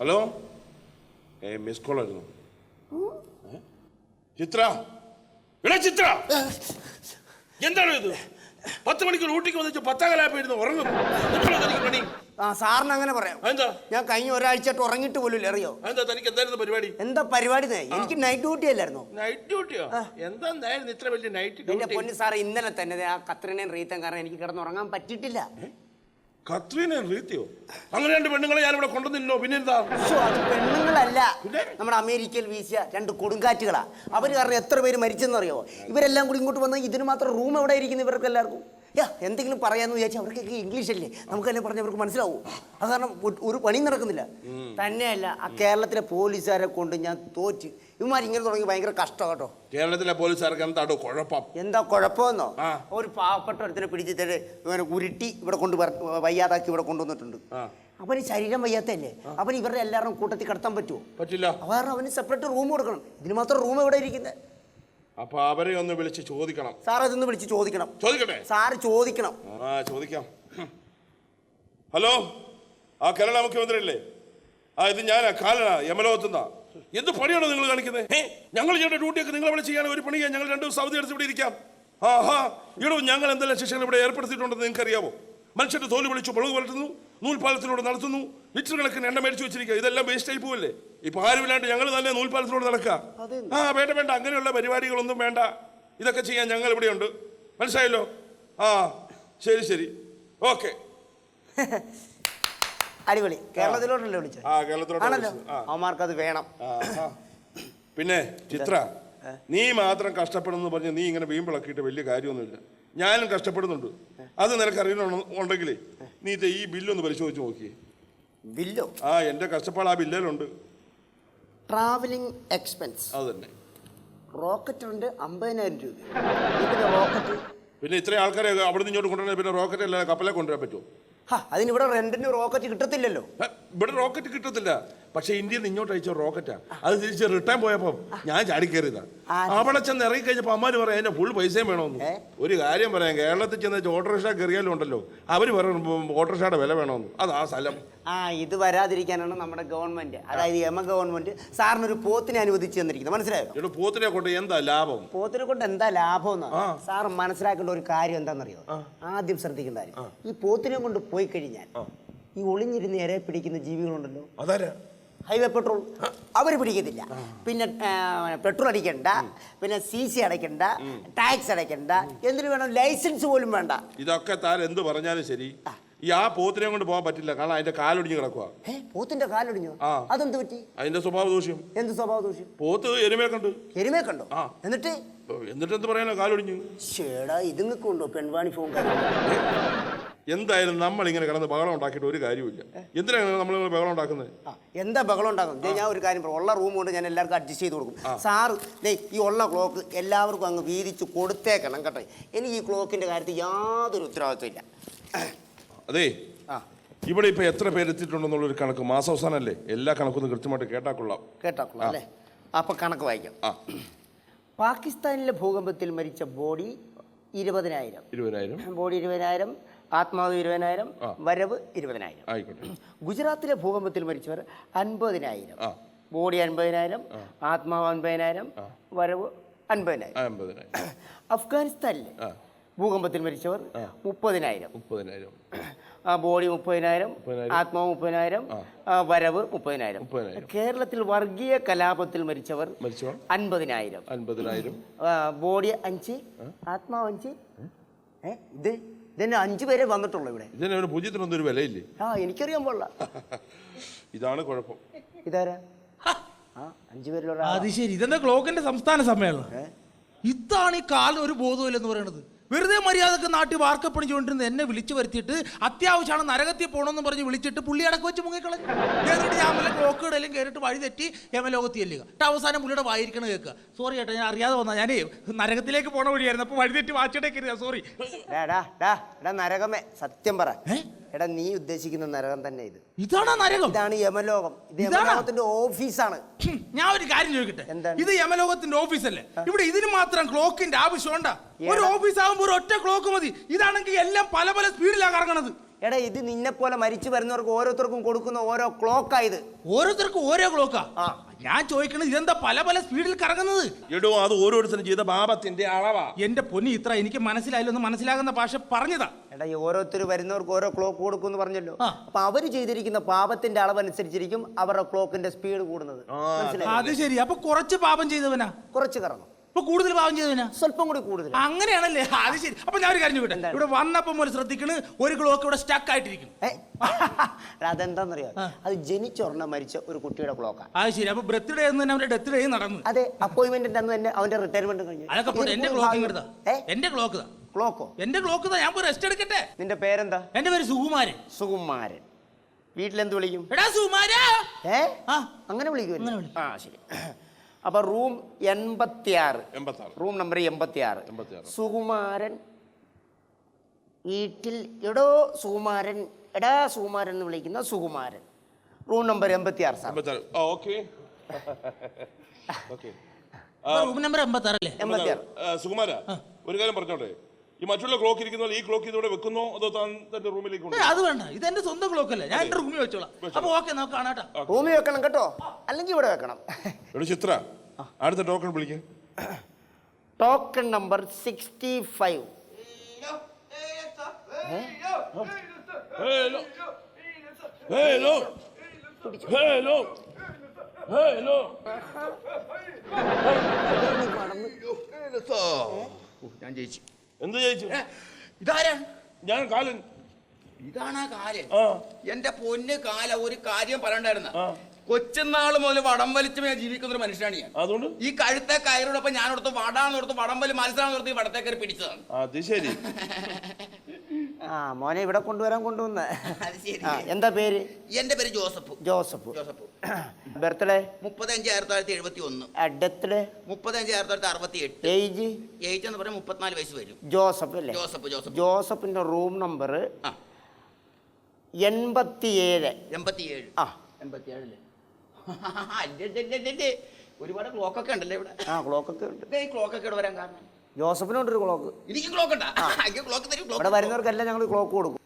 Hello ഏ miss call ആയിരുന്നു ഏ? ചിത്ര ഇവിടെ ചിത്ര എന്താണ് ഇത് പത്ത് മണിക്കൂർ ഊട്ടിക്ക് വന്നിട്ട് പത്താകലായിരുന്നു ഉറങ്ങുന്നു എപ്പോഴാ തനിക്ക് പണി ആ സാറിന് അങ്ങനെ പറയാം. എന്താ ഞാൻ കഴിഞ്ഞ ഒരാഴ്ചയായിട്ട് ഉറങ്ങിട്ട് പോലും അറിയോ? എന്താ തനിക്ക് എന്തായിരുന്നു പരിപാടി? എന്താ പരിപാടി? എനിക്ക് നൈറ്റ് ഡ്യൂട്ടി അല്ലായിരുന്നു. നൈറ്റ് ഡ്യൂട്ടിയോ എന്തായിരുന്നു ഇത്ര വലിയ നൈറ്റ് എന്റെ ഡ്യൂട്ടി പൊന്നു സാർ ഇന്നലെ തന്നെ ആ കത്രീനയും റീത്തൻ കാരണം എനിക്ക് കിടന്നുറങ്ങാൻ പറ്റിയിട്ടില്ല. കത്രീന റീത്തിയോ? അങ്ങനെ രണ്ട് പെണ്ണുങ്ങളെ ഞാൻ ഇവിടെ കൊണ്ടുവന്നില്ലോ പിന്നെന്താ എന്താ പെണ്ണുങ്ങളല്ല. നമ്മുടെ അമേരിക്കയിൽ വീശിയ രണ്ട് കൊടുങ്കാറ്റുകളാ. അവർ കാരണം എത്ര പേര് മരിച്ചെന്നറിയോ? ഇവരെല്ലാം കൂടി ഇങ്ങോട്ട് വന്നാൽ ഇതിന് മാത്രം റൂം എവിടെ ഇരിക്കുന്നു ഇവർക്ക് എല്ലാവർക്കും യാ എന്തെങ്കിലും പറയാന്ന് വിചാരിച്ചാൽ അവർക്കൊക്കെ ഇംഗ്ലീഷ് അല്ലേ നമുക്കല്ലേ പറഞ്ഞ അവർക്ക് മനസ്സിലാവും. അത് കാരണം ഒരു- പണി നടക്കുന്നില്ല. തന്നെയല്ല ആ കേരളത്തിലെ പോലീസുകാരെ കൊണ്ട് ഞാൻ തോറ്റ്. ഇവന്മാർ ഇങ്ങനെ തുടങ്ങി ഭയങ്കര കഷ്ടം കേട്ടോ. കേരളത്തിലെ പോലീസുകാർക്ക് എന്താണോ കുഴപ്പം? എന്താ കുഴപ്പമെന്നോ. ഒരു പാവപ്പെട്ട ഒരുത്തിനെ പിടിച്ചിട്ട് ഇവനെ ഉരുട്ടി ഇവിടെ കൊണ്ട് വയ്യാതാക്കി ഇവിടെ കൊണ്ടുവന്നിട്ടുണ്ട്. അവന് ശരീരം വയ്യാത്തല്ലേ അവൻ ഇവരുടെ എല്ലാവരും കൂട്ടത്തിൽ കിടത്താൻ പറ്റുമോ? പറ്റില്ല. കാരണം അവന് സെപ്പറേറ്റ് റൂം കൊടുക്കണം. ഇതിന് മാത്രം റൂം എവിടെ ഇരിക്കുന്നത് അപ്പൊ അവരെ ഒന്ന് വിളിച്ച് ചോദിക്കണം. സാർ അതൊന്ന് വിളിച്ച് ചോദിക്കണം. ചോദിക്കട്ടെ? സാർ ചോദിക്കണം. ആ ചോദിക്കാം. ഹലോ? ആ കേരള മുഖ്യമന്ത്രി അല്ലേ ആ ഇത് ഞാനാ കാലനാ യമലോകത്തുന്ന എന്ത് പണിയാണോ നിങ്ങൾ കാണിക്കുന്നത് ഏ ഞങ്ങൾ ചെയ്യേണ്ട ഡ്യൂട്ടിയൊക്കെ നിങ്ങൾ ഇവിടെ ചെയ്യാൻ ഒരു പണിയാ. ഞങ്ങൾ രണ്ടു ദിവസം അവധി എടുത്ത് ഇവിടെ ഇരിക്കാം. ആ ഹാ ഇടോ ഞങ്ങൾ എന്തെല്ലാം ശിക്ഷകൾ ഇവിടെ ഏർപ്പെടുത്തിയിട്ടുണ്ടെന്ന് നിങ്ങൾക്ക് അറിയാമോ മനുഷ്യന്റെ തോൽ വിളിച്ചു മുളക് വളർത്തുന്നു നൂൽപാലത്തിലൂടെ നടത്തുന്നു ലിറ്റർ കണക്കിന് എണ്ണ മേടിച്ചു വെച്ചിരിക്കുക. ഇതെല്ലാം വേസ്റ്റ് ആയി പോവല്ലേ? ഇപ്പൊ ആരുമില്ലാണ്ട് ഞങ്ങൾ തന്നെ നൂൽപാലത്തിലൂടെ നടക്കുക. ആ വേണ്ട വേണ്ട. അങ്ങനെയുള്ള പരിപാടികളൊന്നും വേണ്ട. ഇതൊക്കെ ചെയ്യാൻ ഞങ്ങൾ ഇവിടെയുണ്ട് മനസ്സിലായല്ലോ? ആ ശരി ശരി. ഓക്കെ അടിപൊളി. കേരളത്തിലോട്ടല്ലേ വിളിച്ചത്? ആ കേരളത്തിലോട്ടാണല്ലോ. അവന്മാർക്ക് അത് വേണം. പിന്നെ ചിത്ര നീ മാത്രം കഷ്ടപ്പെടുന്നു പറഞ്ഞ് നീ ഇങ്ങനെ വീമ്പിളക്കിയിട്ട് വലിയ കാര്യമൊന്നുമില്ല. ഞാനും കഷ്ടപ്പെടുന്നുണ്ട്. അത് നിനക്ക് അറിയണമെന്നുണ്ടെങ്കിലേ നീ ഈ ബില്ലൊന്ന് പരിശോധിച്ച് നോക്കിയേ. ബില്ലോ ആ എന്റെ കഷ്ടപ്പാട് ആ ബില്ലിലുണ്ട് ട്രാവലിംഗ് എക്സ്പെൻസ് അത് തന്നെ റോക്കറ്റ് ഉണ്ട് അമ്പതിനായിരം രൂപ. റോക്കറ്റ് പിന്നെ ഇത്രയും ആൾക്കാരെ അവിടെ നിന്ന് ഇങ്ങോട്ട് കൊണ്ടുവരാൻ പിന്നെ റോക്കറ്റ് അല്ല കപ്പലെ കൊണ്ടുവരാൻ പറ്റുമോ? ഹാ അതിനിവിടെ റെന്റിന് റോക്കറ്റ് കിട്ടത്തില്ലല്ലോ. ഹ, ഇവിടെ റോക്കറ്റ് കിട്ടത്തില്ല. പക്ഷെ ഇന്ത്യയിൽ നിന്ന് ഇങ്ങോട്ട് അയച്ച റോക്കറ്റാ അത് തിരിച്ച് റിട്ടേൺ പോയപ്പോ ഞാൻ ചാടി കയറിയതാ. ആ. അവിടെ ചെന്ന് ഇറങ്ങി കഴിഞ്ഞപ്പോ അമ്മാര് പറയാം എന്റെ ഫുൾ പൈസയും വേണമെന്ന്. ഒരു കാര്യം പറയാം കേരളത്തിൽ ചെന്ന് ഓട്ടോറിക്ഷ കയറിയാലും ഉണ്ടല്ലോ. അവർ പറയും ഓട്ടോറിക്ഷയുടെ വില വേണമെന്ന്. അത് ആ സ്ഥലം. ആ ഇത് വരാതിരിക്കാനാണ് നമ്മുടെ ഗവൺമെന്റ് അതായത് എമ ഗവൺമെന്റ് സാറിന് ഒരു പോത്തിനെ അനുവദിച്ചു തന്നിരിക്കുന്നത് മനസ്സിലായോ? പോത്തിനെ കൊണ്ട് എന്താ ലാഭം? പോത്തിനെ കൊണ്ട് എന്താ ലാഭം എന്ന് സാർ മനസ്സിലാക്കേണ്ട ഒരു കാര്യം എന്താണെന്നറിയോ? ആദ്യം ശ്രദ്ധിക്കേണ്ട കാര്യം. ഈ പോത്തിനെ കൊണ്ട് പോയി കഴിഞ്ഞാൽ ഈ ഒളിഞ്ഞിരുന്ന് ഇരയെ പിടിക്കുന്ന ജീവികളുണ്ടല്ലോ. അതാരാ? ഹൈവേ പെട്രോൾ അവർ പിടിക്കത്തില്ല. പിന്നെ പെട്രോൾ അടിക്കണ്ട. പിന്നെ സി സി അടയ്ക്കണ്ട. ടാക്സ് അടയ്ക്കണ്ട. എന്തിനു വേണം? ലൈസൻസ് പോലും വേണ്ട. ഇതൊക്കെ താൻ എന്ത് പറഞ്ഞാലും ശരി. ഈ ആ പോത്തിനെ കൊണ്ട് പോകാൻ പറ്റില്ല. കാരണം അതിന്റെ കാലൊടിഞ്ഞ് കിടക്കുക പോത്തിന്റെ കാലൊടിഞ്ഞു. അതെന്ത് പറ്റി? അതിന്റെ സ്വഭാവ ദൂഷ്യം എന്ത് സ്വഭാവ ദൂഷ്യം പോത്ത് എരുമയെ കണ്ടു എരുമയെ കണ്ടു. എന്നിട്ട് എന്നിട്ട് എന്ത് പറയാനോ കാലൊടിഞ്ഞു? ചേടാ ഇതുങ്ങൾക്കുണ്ടോ പെൺവാണി ഫോൺ എന്തായാലും നമ്മൾ ഇങ്ങനെ കിടന്ന് ബഹളം ഉണ്ടാക്കിയിട്ട് ഒരു കാര്യമില്ല എന്തിനാണ് നമ്മൾ ബഹളം ഉണ്ടാക്കുന്നത്? എന്താ ബഹളം ഉണ്ടാക്കുന്നത്? ഞാൻ ഒരു കാര്യം ഉള്ള റൂം കൊണ്ട് ഞാൻ എല്ലാവർക്കും അഡ്ജസ്റ്റ് ചെയ്ത് കൊടുക്കും. സാറ് ഈ ഉള്ള ക്ലോക്ക് എല്ലാവർക്കും അങ്ങ് വീതിച്ച് കൊടുത്തേക്കണം കേട്ടോ. എനിക്ക് ഈ ക്ലോക്കിന്റെ കാര്യത്തിൽ യാതൊരു ഉത്തരവാദിത്വം ഇല്ല. അതെ ആ. ഇവിടെ ഇപ്പൊ എത്ര പേരെത്തിയിട്ടുണ്ടെന്നുള്ളൊരു കണക്ക് മാസാവസാനല്ലേ? എല്ലാ കണക്കൊന്നും കൃത്യമായിട്ട് കേട്ടാ കൊള്ളാം. അല്ലേ? അപ്പൊ കണക്ക് വായിക്കാം. ആ. പാകിസ്ഥാനിലെ ഭൂകമ്പത്തിൽ മരിച്ച ബോഡി ഇരുപതിനായിരം. ഇരുപതിനായിരം. ബോഡി ഇരുപതിനായിരം. ആത്മാവ് ഇരുപതിനായിരം വരവ് ഇരുപതിനായിരം. ഗുജറാത്തിലെ ഭൂകമ്പത്തിൽ മരിച്ചവർ അൻപതിനായിരം. ബോഡി അൻപതിനായിരം ആത്മാവ് അൻപതിനായിരം വരവ് അൻപതിനായിരം. അഫ്ഗാനിസ്ഥാനിലെ ഭൂകമ്പത്തിൽ മരിച്ചവർ മുപ്പതിനായിരം. മുപ്പതിനായിരം. ആ ബോഡി മുപ്പതിനായിരം. ആത്മാവ് മുപ്പതിനായിരം വരവ് മുപ്പതിനായിരം. കേരളത്തിൽ വർഗീയ കലാപത്തിൽ മരിച്ചവർ മരിച്ചോ അൻപതിനായിരം. അൻപതിനായിരം. ബോഡി അഞ്ച് ആത്മാവ് അഞ്ച്. ഇത് ഇതന്നെ അഞ്ചു പേരെ വന്നിട്ടുള്ളൂ ഇവിടെ. ഇതിന് ഒരു പൂജ്യത്തിനൊന്നും ഒരു വിലയില്ലേ? ആ എനിക്കറിയാൻ പാടില്ല. ഇതാണ് കുഴപ്പം. ഇതാരാ? ആ അഞ്ചു പേരിലൊരാ അത് ശരി. ഇതെന്താ ക്ലോക്കിന്റെ സംസ്ഥാന സമ്മേളനം? ഇതാണ് ഈ കാലം ഒരു ബോധമില്ലെന്ന് പറയണത്. വെറുതെ മര്യാദയ്ക്ക് നാട്ടിൽ വാർക്കപ്പണിച്ചുകൊണ്ടിരുന്ന എന്നെ വിളിച്ചു വരുത്തിയിട്ട് അത്യാവശ്യമാണ് നരകത്തിൽ പോകണമെന്ന് പറഞ്ഞ് വിളിച്ചിട്ട് പുള്ളി അടക്കം വെച്ച് മുങ്ങിക്കളഞ്ഞു. എന്നിട്ട് ഞാൻ വല്ല ക്ലോക്ക് ഇടയിലും കയറിയിട്ട് വഴി തെറ്റി യമലോകത്തി ചെല്ലുക. എന്നിട്ട് അവസാനം പുള്ളിയുടെ വായിരിക്കണ കേൾക്കുക. സോറി ചേട്ടാ ഞാൻ അറിയാതെ വന്നാൽ ഞാനേ നരകത്തിലേക്ക് പോണ വഴിയായിരുന്നു. അപ്പോൾ വഴി തെറ്റി വാച്ചിടേക്ക് സോറി നരകമേ സത്യം പറ? എടാ നീ ഉദ്ദേശിക്കുന്ന നരകം തന്നെ ഇത്. ഇതാണോ നരകം? ഇതാണ് യമലോകം. ഇത് ഇതാണോ? യമലോകത്തിന്റെ ഓഫീസാണ്. ഹും, ഞാൻ ഒരു കാര്യം ചോദിക്കട്ടെ? എന്താണ്? ഇത് യമലോകത്തിന്റെ ഓഫീസ് അല്ലേ ഇവിടെ ഇതിന് മാത്രം ക്ലോക്കിന്റെ ആവശ്യമുണ്ടാ ഒരു ഓഫീസ് ആകുമ്പോൾ ഒരു ഒറ്റ ക്ലോക്ക് മതി. ഇതാണെങ്കിൽ എല്ലാം പല പല സ്പീഡിലാണ് കറങ്ങണത്. എടാ ഇത് നിന്നെ പോലെ മരിച്ചു വരുന്നവർക്ക് ഓരോരുത്തർക്കും കൊടുക്കുന്ന ഓരോ ക്ലോക്കാ ഇത്. ഓരോരുത്തർക്കും ഓരോ ക്ലോക്കാ? ആ. ഞാൻ ചോദിക്കണത് ഇതെന്താ പല പല സ്പീഡിൽ കറങ്ങുന്നത്? എടോ അത് ഓരോരുത്തരും ചെയ്ത പാപത്തിന്റെ അളവാ. എന്റെ പൊന്നി ഇത്ര എനിക്ക് മനസ്സിലായില്ലെന്ന് മനസ്സിലാകുന്ന ഭാഷ പറഞ്ഞതാ. എടാ ഈ ഓരോരുത്തർ വരുന്നവർക്ക് ഓരോ ക്ലോക്ക് കൊടുക്കും എന്ന് പറഞ്ഞല്ലോ. അപ്പൊ അവർ ചെയ്തിരിക്കുന്ന പാപത്തിന്റെ അളവനുസരിച്ചിരിക്കും അവരുടെ ക്ലോക്കിന്റെ സ്പീഡ് കൂടുന്നത്. മനസ്സിലായി? അത് ശരി. അപ്പൊ കുറച്ച് പാപം ചെയ്തവനാ? കുറച്ച് കറങ്ങും. ഇപ്പൊ കൂടുതൽ പാവം ചെയ്തതിനാ? സ്വല്പം കൂടി കൂടുതൽ അങ്ങനെയാണല്ലേ? അത് ശരി. അപ്പൊ ഞാൻ ഒരു കാര്യം ചോദിക്കട്ടെ? ഇവിടെ വന്നപ്പം മുതൽ ശ്രദ്ധിക്കണ് ഒരു ക്ലോക്ക് ഇവിടെ സ്റ്റക്ക് ആയിട്ടിരിക്കും അതെന്താന്നറിയോ? അത് ജനിച്ചൊരെണ്ണം മരിച്ച ഒരു കുട്ടിയുടെ ക്ലോക്കാ അത് ശരി. അപ്പൊ ബർത്ത്ഡേ എന്ന് തന്നെ അവന്റെ ഡെത്ത് ഡേ നടന്നു. അതെ അപ്പോയിന്റ്മെന്റ് അന്ന് തന്നെ അവന്റെ റിട്ടയർമെന്റ് കഴിഞ്ഞു. അതൊക്കെ പോട്ടെ. എന്റെ ക്ലോക്ക് എന്റെ ക്ലോക്ക് ക്ലോക്കോ എന്റെ ക്ലോക്ക് ഞാൻ പോയി റെസ്റ്റ് എടുക്കട്ടെ? നിന്റെ പേരെന്താ? എന്റെ പേര് സുകുമാരൻ. സുകുമാരൻ. വീട്ടിലെന്ത് വിളിക്കും? എടാ സുകുമാരാ. ഏ? ആ. അങ്ങനെ വിളിക്കുമല്ലോ അങ്ങനെ വിളിക്കും. ആ ശരി. അപ്പൊ റൂം എൺപത്തി ആറ് റൂം നമ്പർ എൺപത്തി ആറ് സുകുമാരൻ വീട്ടിൽ എടോ സുകുമാരൻ എടാ സുകുമാരൻ എന്ന് വിളിക്കുന്ന സുകുമാരൻ. റൂം നമ്പർ എൺപത്തി ആറ് സാർ റൂം നമ്പർ എൺപത്തി അല്ലേ? എൺപത്തി ആറ് സുകുമാര ഒരു കാര്യം പറഞ്ഞോട്ടെ? ഈ മറ്റുള്ള ക്ലോക്ക് ഇരിക്കുന്ന ഈ ക്ലോക്ക് ഇതോടെ വെക്കുന്നോ അതോ താൻ തന്റെ റൂമിലേക്ക് അത് വേണ്ട ഇത് എന്റെ സ്വന്തം ക്ലോക്ക് അല്ലേ ഞാൻ എന്റെ റൂമിൽ വെച്ചോളാം അപ്പൊ ഓക്കെ നമുക്ക് കാണാട്ടോ റൂമിൽ വെക്കണം കേട്ടോ അല്ലെങ്കിൽ ഇവിടെ വെക്കണം എടോ ചിത്ര അടുത്ത ടോക്കൺ വിളിക്ക token number sixty five hello hello hello hello ഞാൻ ജയിച്ചു എന്ത് ചോദിച്ചു ഇതാരാ? ഞാൻ കാലൻ. ഇതാണ് ആ കാര്യം ആ. എന്റെ പൊന്ന് കാല ഒരു കാര്യം പറയണ്ടായിരുന്ന. ആ. കൊച്ചുനാൾ മുതൽ വടം വലിച്ചു ഞാൻ ജീവിക്കുന്ന ഒരു മനുഷ്യനാണ് ഞാൻ. അതുകൊണ്ട്? ഈ കഴുത്തെ കയറോടൊപ്പം ഞാനോടത്ത് വടാന്നോടത്ത് വടം വലി മത്സരം നിർത്തി വടത്തെ കയറി പിടിച്ചതാണ്. അത് ശരി. ആ മോനെ ഇവിടെ കൊണ്ടുവരാൻ കൊണ്ടുവന്ന. അത് ശരി. എന്താ പേര്? എന്റെ പേര് ജോസഫ്. ജോസഫ്. ജോസഫ്. ബർത്ത്ഡേ? മുപ്പത്തഞ്ച് ആയിരത്തി തൊള്ളായിരത്തി എഴുപത്തി ഒന്ന് ഡെത്ത് മുപ്പത്തഞ്ച് ആയിരത്തി തൊള്ളായിരത്തി അറുപത്തി എട്ട് ഏജ്? ഏജ് എന്ന് പറഞ്ഞാൽ മുപ്പത്തിനാല് വയസ്സ് വരും. ജോസഫ് അല്ലേ? Joseph Joseph. ജോസഫിന്റെ റൂം നമ്പർ ആ. എൺപത്തിയേഴ്. എൺപത്തിയേഴ്. ആ. എൺപത്തിയേഴല്ലേ അല്ലേ. ഒരുപാട് ക്ലോക്കൊക്കെ ഉണ്ടല്ലേ ഇവിടെ? ആ ക്ലോക്കൊക്കെ ഉണ്ട്. ഈ ക്ലോക്കൊക്കെ ഇവിടെ വരാൻ കാരണം. ജോസഫിനുണ്ട് ഒരു ക്ലോക്ക് എനിക്ക് ക്ലോക്ക് ഇവിടെ വരുന്നവർക്കെല്ലാം ഞങ്ങൾ ക്ലോക്ക് കൊടുക്കും.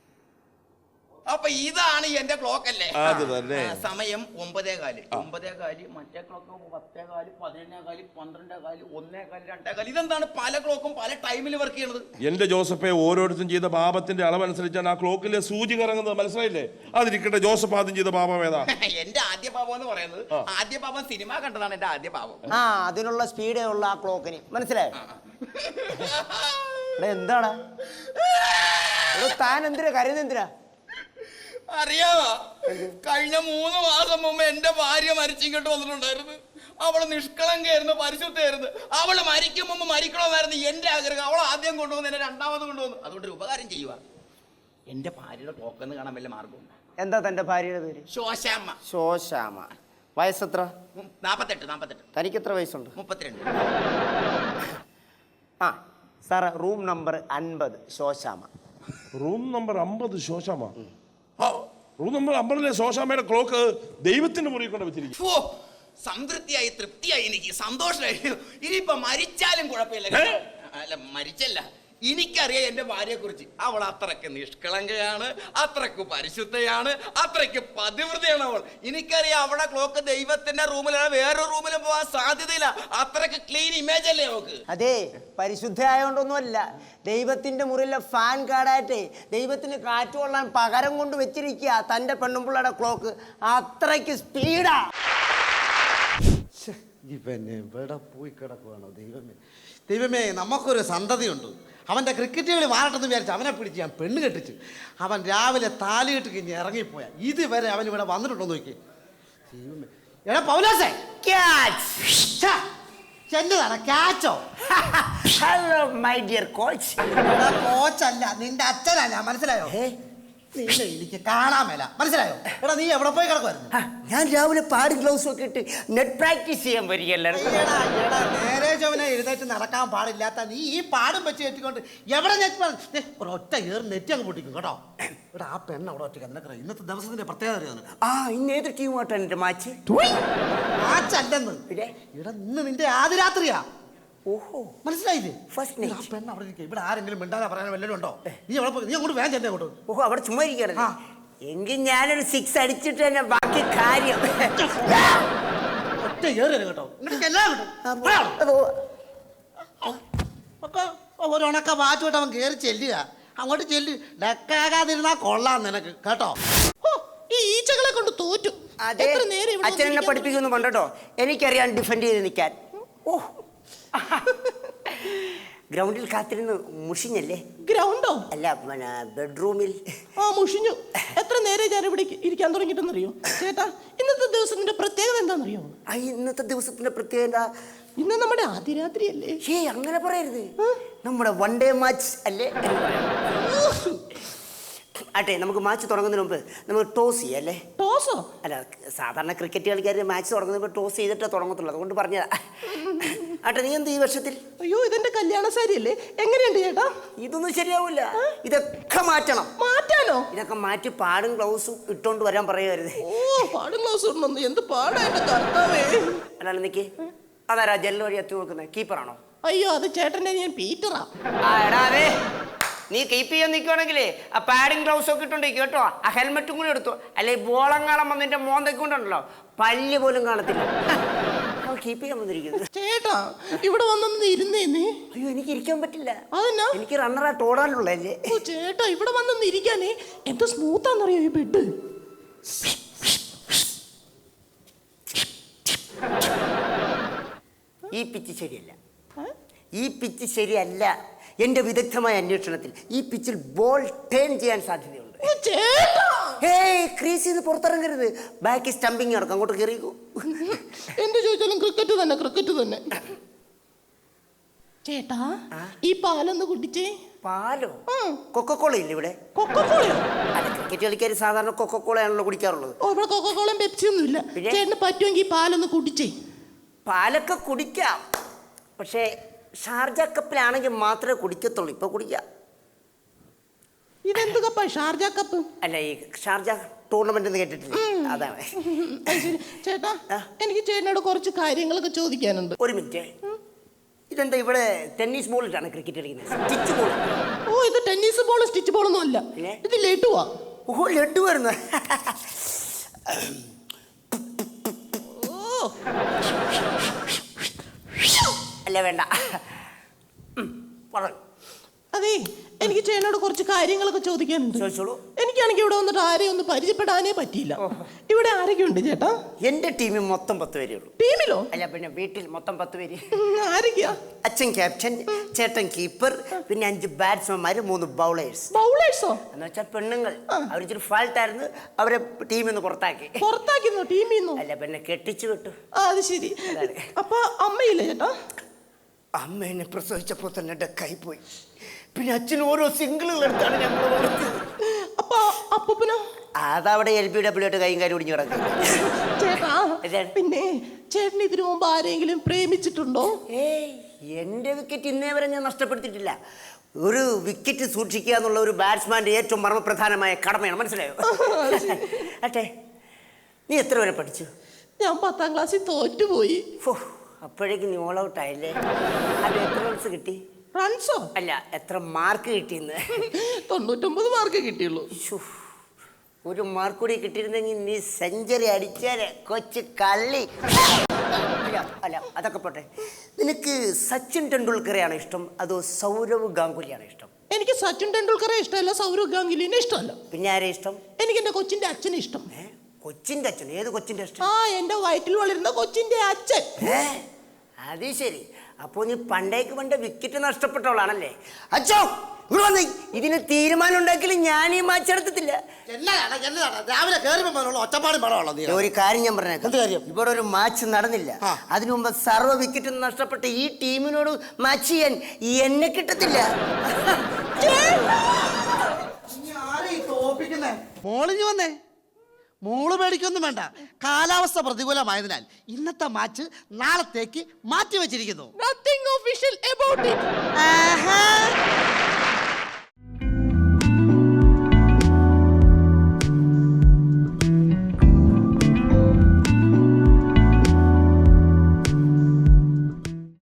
അപ്പൊ ഇതാണ് എന്റെ ക്ലോക്ക് അല്ലേ? അത് തന്നെ. ആ, സമയം ഒമ്പതേ കാൽ ഒമ്പതേ കാൽ മറ്റേ ക്ലോക്ക് പത്തേ കാൽ പതിനൊന്നേ കാൽ പന്ത്രണ്ടേ കാൽ ഒന്നേ കാൽ രണ്ടേ കാൽ ഇതെന്താണ് പല ക്ലോക്കും പല ടൈമിൽ വർക്ക് ചെയ്യണത്? എന്റെ ജോസഫെ ഓരോരുത്തരും ചെയ്ത പാപത്തിന്റെ അളവനുസരിച്ചാണ് ആ ക്ലോക്കിലെ സൂചി കറങ്ങുന്നത്. മനസ്സിലായില്ലേ? അതിരിക്കട്ടെ ജോസഫ് ആദ്യം ചെയ്ത പാപം ഏതാ? എന്റെ ആദ്യ പാപം എന്ന് പറയുന്നത് ആദ്യ പാപം സിനിമ കണ്ടതാണ് എന്റെ ആദ്യ പാപം. ആ അതിനുള്ള സ്പീഡേ ഉള്ള ആ ക്ലോക്കിന് മനസ്സിലായോ? ഇവിടെ എന്താണ്? താൻ എന്തിനാ കരുതെന്തിനാ അറിയാവാ? കഴിഞ്ഞ മൂന്ന് മാസം മുമ്പ് എന്റെ ഭാര്യ മരിച്ചിങ്ങോട്ട് വന്നിട്ടുണ്ടായിരുന്നു. അവൾ നിഷ്കളങ്കയായിരുന്നു പരിശുദ്ധയായിരുന്നു അവൾ മരിക്കും മുമ്പ് മരിക്കണമെന്നായിരുന്നു എന്റെ ആഗ്രഹം. അവൾ ആദ്യം കൊണ്ടുവന്ന് എന്നെ രണ്ടാമത് കൊണ്ടുവന്നു. അതുകൊണ്ട് ഒരു ഉപകാരം ചെയ്യുക. എന്റെ ഭാര്യയുടെ ടോക്കെന്ന് കാണാൻ വല്ല മാർഗമുണ്ട് എന്താ തന്റെ ഭാര്യയുടെ പേര്? ശോശാമ്മ. ശോശാമ വയസ്സെത്ര? നാപ്പത്തെട്ട് നാപ്പത്തെട്ട്. തനിക്ക് എത്ര വയസ്സുണ്ട്? മുപ്പത്തിരണ്ട്. ആ സാറേ റൂം നമ്പർ അൻപത് ശോശാമ റൂം നമ്പർ അമ്പത് ശോശാമ അമ്പതിലെ ക്ലോക്ക് ദൈവത്തിന്റെ മുറിയിൽ കൊണ്ട് വെച്ചിരിക്കും ഫോ, സംതൃപ്തിയായി തൃപ്തിയായി എനിക്ക് സന്തോഷമായി. ഇനിയിപ്പൊ മരിച്ചാലും കുഴപ്പമില്ല. അല്ല മരിച്ചല്ല. എനിക്കറിയാം എന്റെ ഭാര്യയെക്കുറിച്ച്. അവൾ അത്രയ്ക്ക് നിഷ്കളങ്കയാണ് അത്രയ്ക്ക് പരിശുദ്ധയാണ് അത്രയ്ക്ക് പതിവൃതയാണ് അവൾ. എനിക്കറിയാം അവളെ ക്ലോക്ക് ദൈവത്തിന്റെ റൂമിലാണ് വേറൊരു റൂമിലും പോകാൻ സാധ്യതയില്ല. അത്രയ്ക്ക് ക്ലീൻ ഇമേജ് അല്ലേ നമുക്ക് അതെ പരിശുദ്ധയായോണ്ടൊന്നുമല്ല. ദൈവത്തിന്റെ മുറിയിലെ ഫാൻ കാർഡായിട്ട് ദൈവത്തിന് കാറ്റ് കൊള്ളാൻ പകരം കൊണ്ട് വെച്ചിരിക്കുക തന്റെ പെണ്ണുമ്പിള്ളയുടെ ക്ലോക്ക് അത്രയ്ക്ക് സ്പീഡാ ഇവൻ എവിടെ പോയി കിടക്കുവാണോ ദൈവമേ? ദൈവമേ നമുക്കൊരു സന്തതിയുണ്ട്. അവന്റെ ക്രിക്കറ്റ് കളി മാറട്ടെന്ന് വിചാരിച്ച് അവനെ പിടിച്ച് ഞാൻ പെണ്ണ് കെട്ടിച്ച് അവൻ രാവിലെ താലിയിട്ട് കഴിഞ്ഞ് ഇറങ്ങിപ്പോയാ. ഇതുവരെ അവൻ ഇവിടെ വന്നിട്ടുണ്ടോ നോക്കി ദൈവമേ. എടാ പൗലാസേ ക്യാച്ച് എന്നതാണ് ക്യാച്ചോ ഹലോ മൈ ഡിയർ കോച്ച് കോച്ചല്ല നിന്റെ അച്ഛനാ ഞാൻ മനസ്സിലായോ നിന്നെ എനിക്ക് കാണാൻ മേല. മനസ്സിലായോ? എടാ നീ എവിടെ പോയി കിടക്കുമായിരുന്നു ഞാൻ രാവിലെ പാടി ഗ്ലൗസ് ഒക്കെ ഇട്ട് നെറ്റ് പ്രാക്ടീസ് ചെയ്യാൻ വരികയല്ലായിരുന്നു എടാ, എടാ, നേരെ ചൊവ്വനെ എഴുന്നേറ്റ് നടക്കാൻ പാടില്ലാത്ത നീ ഈ പാടും വെച്ച് കെട്ടിക്കൊണ്ട് എവിടെ നെറ്റ് ഒരൊറ്റ ഏർ നെറ്റ് അങ്ങ് പൊട്ടിക്കും കേട്ടോ? ഇവിടെ ആ പെണ്ണ് അവിടെ ഒറ്റ നിനക്കറിയാം ഇന്നത്തെ ദിവസത്തിന്റെ പ്രത്യേകത അറിയാം നിനക്ക്? ആ ഇന്ന് ഏത് ടീമായിട്ടാണ് എന്റെ മാച്ച്? മാച്ചല്ലെന്ന്? ഇവിടെ ഇന്ന് നിന്റെ ആദ്യ രാത്രിയാ. ഓഹോ. മനസ്സിലായില്ലേ? ഫസ്റ്റ്. ആ പെണ്ണ് അവിടെ ഇരിക്കുക. ഇവിടെ ആരെങ്കിലും മിണ്ടാതെ പറയാൻ വല്ലതും ഉണ്ടോ? നീ അവിടെ പോയി നീ അങ്ങോട്ട് വേഗം അങ്ങോട്ട് ഓഹോ അവിടെ ചുമ്മാ ഇരിക്കണല്ലേ ആ. എങ്കിൽ ഞാനൊരു സിക്സ് അടിച്ചിട്ട് തന്നെ ബാക്കി കാര്യം. ഒറ്റ കേട്ടോ. എല്ലാം കിട്ടും. ഒരു ഉണക്ക അവൻ കയറി ചെല്ലുക. അങ്ങോട്ട് ചെല്ലു. ഡക്കാകാതിരുന്നാ കൊള്ളാം നിനക്ക്. കേട്ടോ? ഈ ഈച്ചകളെ കൊണ്ട് തോറ്റു. അതെ. എത്ര നേരം ഇവിടെ അച്ഛൻ എന്നെ വന്നിരിക്കാൻ പഠിപ്പിക്കുന്നു കണ്ടോ എനിക്കറിയാൻ ഡിഫെൻഡ് ചെയ്ത് നിൽക്കാൻ. ഓ ഗ്രൗണ്ടിൽ കാത്തിരുന്ന് മുഷിഞ്ഞല്ലേ? ഗ്രൗണ്ടോ? അല്ല പിന്നെ ബെഡ്റൂമിൽ. ആ മുഷിഞ്ഞു. എത്ര നേരെ ഞാൻ ഇവിടെ ഇരിക്കാൻ തുടങ്ങിയിട്ടെന്നറിയോ? ചേട്ടാ ഇന്നത്തെ ദിവസത്തിന്റെ പ്രത്യേകത എന്താണെന്നറിയോ ആ ഇന്നത്തെ ദിവസത്തിന്റെ പ്രത്യേകത ഇന്ന് നമ്മുടെ ആദ്യ രാത്രിയല്ലേ ഹേ അങ്ങനെ പറയരുത്. നമ്മുടെ വൺ ഡേ മാച്ച് അല്ലേ? എന്ന് പറയാം. ആട്ടെ നമുക്ക് മാച്ച് തുടങ്ങുന്നതിന് മുമ്പ് നമുക്ക് ടോസ് ചെയ്യാം അല്ലേ? ടോസോ അല്ല സാധാരണ ക്രിക്കറ്റ് കളിക്കാർ മാച്ച് തുടങ്ങുന്നപ്പോൾ ടോസ് ചെയ്തിട്ടേ തുടങ്ങത്തുള്ളൂ. അതുകൊണ്ട് പറഞ്ഞതാ. ആട്ടെ നീ എന്ത് ഈ വർഷത്തിൽ? അയ്യോ ഇതെന്റെ കല്യാണ സാരിയല്ലേ? എങ്ങനെയുണ്ട് ചേട്ടാ? ഇതൊന്നും ശരിയാവില്ല ഇതൊക്കെ മാറ്റണം. മാറ്റാനോ? ഇതൊക്കെ മാറ്റി പാടും ഗ്ലൗസും ഇട്ടോണ്ട് വരാൻ പറയരുത് ഓ പാടും ഗ്ലൗസ് ഇടണം എന്ത് പാടായിട്ട് കർത്താവേ? നിക്ക്. അതാരാ ജെല്ല് വഴി എത്തി കൊടുക്കുന്നത് കീപ്പറാണോ? അയ്യോ അത് ചേട്ടന്റെ ഞാൻ പീറ്ററാ. ആ എടാ അതെ. നീ കീപ്പ് ചെയ്യാൻ നിൽക്കുവാണെങ്കിലേ ആ പാഡിങ് ഗ്ലൗസ് ഒക്കെ ഇട്ടുണ്ടെങ്കിൽ കേട്ടോ. ആ ഹെൽമെറ്റും കൂടി എടുത്തു. അല്ലെ ബോളം കാണാൻ വന്നിന്റെ മോന്തൊക്കെ കൊണ്ടുണ്ടല്ലോ പല്ല് പോലും കാണത്തില്ല. കീപ്പ് ചെയ്യാൻ വന്നിരിക്കുന്നത്. ചേട്ടാ ഇവിടെ വന്നൊന്ന് ഇരുന്നേ നീ. അയ്യോ എനിക്ക് ഇരിക്കാൻ പറ്റില്ല. അതെന്നാ? എനിക്ക് റണ്ണറായിട്ട് ഓടാനുള്ളല്ലേ ഓ ചേട്ടാ ഇവിടെ വന്നൊന്ന് ഇരിക്കാനേ. എന്ത് സ്മൂത്താന്നറിയോ ഈ ബെഡ്? ഈ പിച്ച് ശരിയല്ല. ഈ പിച്ച് ശരിയല്ല എന്റെ വിദഗ്ധമായ അന്വേഷണത്തിൽ. ഈ പിച്ചിൽ ബോൾ ടേൺ ചെയ്യാൻ സാധ്യതയുണ്ട്. ഹേയ് ക്രീസിൽ നിന്ന് പുറത്തിറങ്ങരുത്. ബാക്കി സ്റ്റംപിങ് നടക്കും. അങ്ങോട്ട് കയറിക്കൂ ക്രിക്കറ്റ് തന്നെ ക്രിക്കറ്റ് തന്നെ. ചേട്ടാ ഈ പാലൊന്ന് കുടിച്ചേ. പാലോ. കൊക്കക്കോള ഇല്ല ഇവിടെ? കൊക്കക്കോളയോ അല്ല ക്രിക്കറ്റ് കളിക്കാർ സാധാരണ കൊക്കക്കോളയാണല്ലോ കുടിക്കാറുള്ളത്. ഓ ഇവിടെ കൊക്കക്കോളയും പെപ്സി ഒന്നും ഇല്ല? ചേട്ടന് പറ്റുമെങ്കിൽ പാലൊന്ന് കുടിച്ചേ. പാലൊക്കെ കുടിക്കാം. പക്ഷേ ഷാർജ കപ്പിലാണെങ്കിൽ മാത്രമേ കുടിക്കത്തുള്ളൂ. ഇപ്പൊ കുടിക്കാം. ഇതെന്ത് കപ്പാ? Sharjah cup? അല്ല ഈ ഷാർജ ടൂർണമെന്റ് എന്ന് കേട്ടിട്ടില്ല? അതാണ്. അത് ചേട്ടാ എനിക്ക് ചേട്ടനോട് കുറച്ച് കാര്യങ്ങളൊക്കെ ചോദിക്കാനുണ്ട്. ഒരു മിനിറ്റ്. ഇതെന്താ ഇവിടെ ടെന്നീസ് ബോളിട്ടാണ് ക്രിക്കറ്റ് കളിക്കുന്നത്? സ്റ്റിച്ച് ബോൾ ഓ ഇത് ടെന്നീസ് ബോൾ സ്റ്റിച്ച് ബോളൊന്നും അല്ല. പിന്നെ? ഇത് ലഡുവാ ഓ ലഡു വരുന്നു ഓ. അല്ല വേണ്ട. ഉം, പറഞ്ഞു അതെ എനിക്ക് ചേട്ടനോട് കുറച്ച് കാര്യങ്ങളൊക്കെ ചോദിക്കാനുണ്ട്. ചോദിച്ചോളൂ. എനിക്കാണെങ്കിൽ ഇവിടെ വന്നിട്ട് ആരെയും ഒന്ന് പരിചയപ്പെടാനേ പറ്റിയില്ല. ഇവിടെ ആരൊക്കെ ഉണ്ട് ചേട്ടാ? എന്റെ ടീമിൽ മൊത്തം പത്ത് പേരേ ഉള്ളൂ. ടീമിലോ? അല്ല പിന്നെ വീട്ടിൽ മൊത്തം പത്ത് പേര്. ആരൊക്കെയാ? അച്ഛൻ ക്യാപ്റ്റൻ ചേട്ടൻ കീപ്പർ പിന്നെ അഞ്ച് ബാറ്റ്സ്മാൻമാര് മൂന്ന് ബൗളേഴ്സ് ബൗളേഴ്സോ എന്ന് വെച്ചാൽ പെണ്ണുങ്ങൾ. അവരിച്ചിരി ഫാൾട്ടായിരുന്നു അവരെ ടീമിൽ നിന്ന് പുറത്താക്കി. പുറത്താക്കുന്നു ടീമിൽ നിന്നു? അല്ല പിന്നെ കെട്ടിച്ചു വിട്ടു. അത് ശരി. അപ്പൊ അമ്മയില്ലേ ചേട്ടാ? അമ്മ എന്നെ പ്രസവിച്ചപ്പോൾ തന്നെ ഡെക്കായി പോയി. പിന്നെ അച്ഛൻ ഓരോ സിംഗിളുകൾ എടുത്താണ് ഞങ്ങൾ വളർത്തിയത്. അപ്പൊ അപ്പൂപ്പനോ? അതവിടെ എൽ ബി ഡബ്ല്യു ആയിട്ട് കൈയും കാര്യം ഒടിഞ്ഞു കിടക്കും ചേട്ടാ എന്താണ്? പിന്നെ ചേട്ടൻ ഇതിനു മുമ്പ് ആരെങ്കിലും പ്രേമിച്ചിട്ടുണ്ടോ? ഏയ് എന്റെ വിക്കറ്റ് ഇന്നേ വരെ ഞാൻ നഷ്ടപ്പെടുത്തിയിട്ടില്ല. ഒരു വിക്കറ്റ് സൂക്ഷിക്കുക എന്നുള്ള ഒരു ബാറ്റ്സ്മാന്റെ ഏറ്റവും മർമ്മപ്രധാനമായ കടമയാണ് മനസ്സിലായോ? അട്ടെ നീ എത്ര വരെ പഠിച്ചു? ഞാൻ പത്താം ക്ലാസ്സിൽ തോറ്റുപോയി. ഫോ അപ്പോഴേക്കും നീ ഓൾ ഔട്ടായില്ലേ അത് എത്ര റൺസ് കിട്ടി? റൺസോ അല്ല എത്ര മാർക്ക് കിട്ടിയെന്ന്? തൊണ്ണൂറ്റൊമ്പത് മാർക്ക് കിട്ടിയുള്ളൂ. ശ്ശോ, ഒരു മാർക്ക് കൂടി കിട്ടിയിരുന്നെങ്കിൽ നീ സെഞ്ചുറി അടിച്ചാൽ കൊച്ചു കള്ളി. അല്ല അല്ല അതൊക്കെ പോട്ടെ. നിനക്ക് സച്ചിൻ ടെണ്ടുൽക്കറെയാണോ ഇഷ്ടം? അതോ സൗരവ് ഗാംഗുലിയാണോ ഇഷ്ടം? എനിക്ക് സച്ചിൻ ടെണ്ടുൽക്കറെ ഇഷ്ടമല്ല സൗരവ് ഗാംഗുലിനെ ഇഷ്ടമല്ല. പിന്നെ ആരെ ഇഷ്ടം? എനിക്ക് എന്റെ കൊച്ചിന്റെ അച്ഛനെ ഇഷ്ടം. ഏ കൊച്ചിന്റെ അച്ഛൻ ഏത് കൊച്ചിന്റെ ഇഷ്ടം? ആ എന്റെ വയറ്റിൽ വളരുന്ന കൊച്ചിന്റെ അച്ഛൻ. ഏ അത് ശരി. അപ്പോ നീ പണ്ടേക്ക് പണ്ട് വിക്കറ്റ് നഷ്ടപ്പെട്ടവളാണല്ലേ? അച്ഛോ ഇവിടെ വന്നേ. ഇതിന് തീരുമാനം ഉണ്ടാക്കിയാലും ഞാൻ ഈ മാച്ച് എടുത്തിട്ടില്ല. എന്നതാണ് എന്നതാണ് രാവിലെ കയറി പോകാനുള്ള ഒറ്റപ്പാടും പടമുള്ളത് നീ. ഒരു കാര്യം ഞാൻ പറഞ്ഞേക്കാം. എന്ത് കാര്യം? ഇവിടെ ഒരു മാച്ച് നടന്നില്ല. അതിനു മുമ്പ് സർവ വിക്കറ്റ് നഷ്ടപ്പെട്ട ഈ ടീമിനോട് മാച്ച് ചെയ്യാൻ എന്നെ കിട്ടത്തില്ല. മോളിഞ്ഞു വന്നേ. മോൾ മേടിക്കൊന്നും വേണ്ട. കാലാവസ്ഥ പ്രതികൂലമായതിനാൽ ഇന്നത്തെ മാച്ച് നാളത്തേക്ക് മാറ്റി വെച്ചിരിക്കുന്നു നത്തിങ് ഒഫീഷ്യൽ അബൌട്ട് ഇറ്റ്